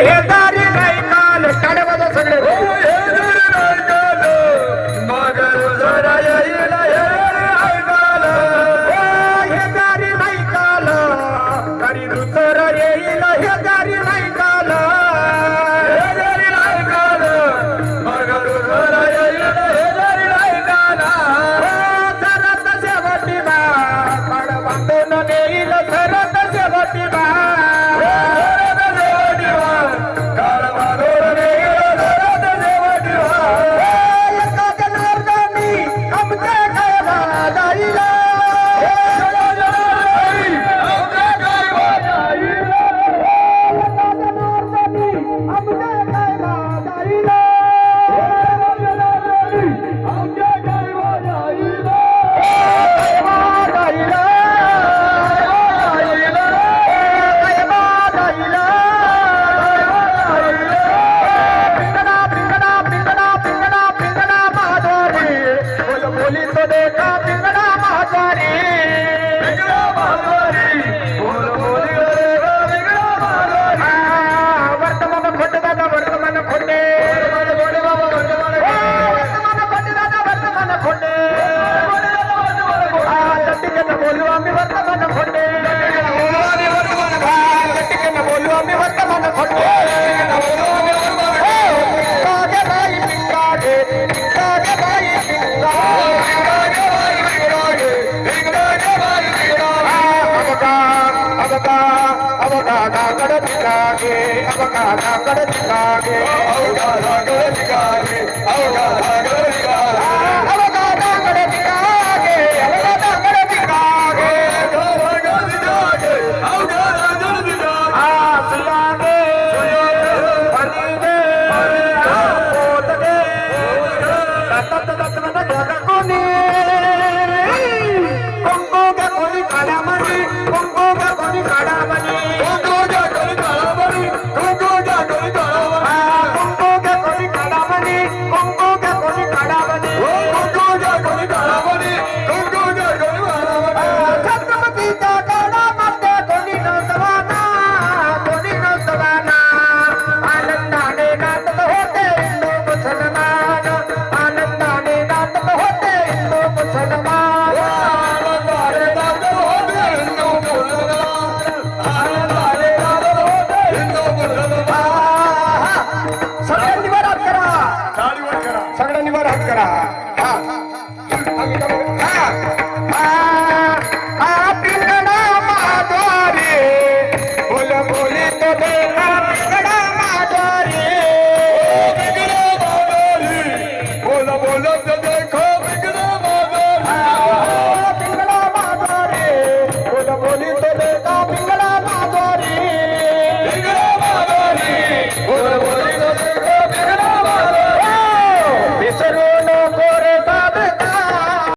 हे दारी नाही काल काढे सगळे हो. பொண்ணு అవకా అవకాశ కడ దిలాగే అవకాశ కడ దిలాగే लोगों का कोई खड़ा बने? ha, ha.